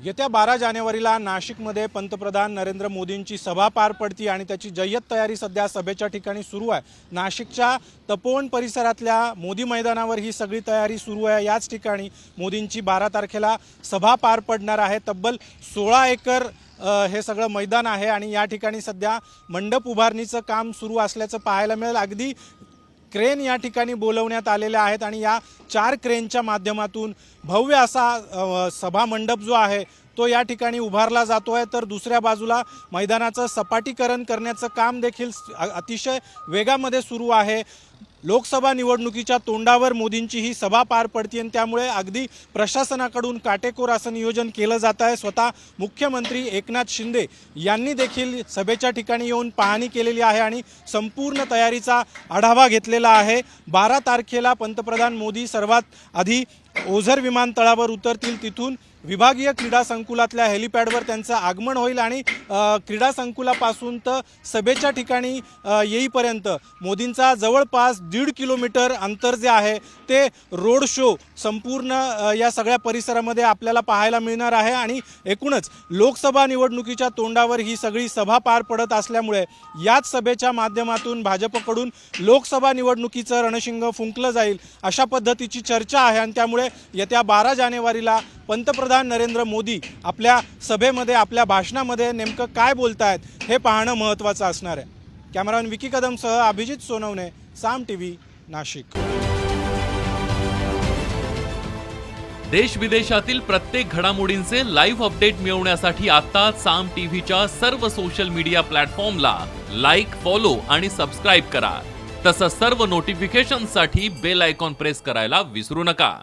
येत्या बारा जानेवारीला नाशिकमध्ये पंतप्रधान नरेंद्र मोदींची सभा पार पडती आणि त्याची जय्यत तयारी सध्या सभेच्या ठिकाणी सुरू आहे. नाशिकच्या तपोवन परिसरातल्या मोदी मैदानावर ही सगळी तयारी सुरू आहे. याच ठिकाणी मोदींची बारा तारखेला सभा पार पडणार आहे. तब्बल सोळा एकर हे सगळं मैदान आहे आणि या ठिकाणी सध्या मंडप उभारणीचं काम सुरू असल्याचं पाहायला मिळेल. अगदी क्रेन या ठिकाणी बोलवण्यात आलेल्या आहेत आणि या चार क्रेनच्या माध्यमातून भव्य असा सभामंडप सभा मंडप जो आहे तो या ठिकाणी उभारला जातो आहे तर दुसऱ्या बाजूला मैदानाचं सपाटीकरण करण्याचं काम देखील अतिशय वेगामध्ये सुरू आहे. लोकसभा निवडणुकीच्या तोंडावर मोदींची ही सभा पार पडते आणि त्यामुळे अगदी प्रशासनाकडून काटेकोर असं नियोजन केलं जात आहे. स्वतः मुख्यमंत्री एकनाथ शिंदे यांनी देखील सभेच्या ठिकाणी येऊन पाहणी केलेली आहे आणि संपूर्ण तयारीचा आढावा घेतलेला आहे. बारा तारखेला पंतप्रधान मोदी सर्वात आधी ओझर विमानतळावर उतरतील तिथून विभागीय क्रीडा संकुलातल्या हेलिपॅडवर त्यांचं आगमन होईल आणि क्रीडा संकुलापासून तर सभेच्या ठिकाणी येईपर्यंत मोदींचा जवळपास दीड किलोमीटर अंतर जे आहे ते रोड शो संपूर्ण या सगळ्या परिसरामध्ये आपल्याला पाहायला मिळणार आहे आणि एकूणच लोकसभा निवडणुकीच्या तोंडावर ही सगळी सभा पार पडत असल्यामुळे याच सभेच्या माध्यमातून भाजपकडून लोकसभा निवडणुकीचं रणशिंग फुंकलं जाईल अशा पद्धतीची चर्चा आहे आणि त्यामुळे येत्या बारा जानेवारीला पंतप्रधान नरेंद्र मोदी आपल्या सभेमध्ये आपल्या भाषणामध्ये नेमकं काय बोलतायत हे पाहणं महत्त्वाचं असणार आहे. कॅमेरामॅन विकी कदमसह अभिजित सोनवणे साम टी व्ही नाशिक. देश विदेशातील प्रत्येक घडामोडींचे लाईव्ह अपडेट मिळवण्यासाठी आता साम टीव्हीच्या सर्व सोशल मीडिया प्लॅटफॉर्मला लाईक फॉलो आणि सबस्क्राईब करा. तसंच सर्व नोटिफिकेशनसाठी बेल आयकॉन प्रेस करायला विसरू नका.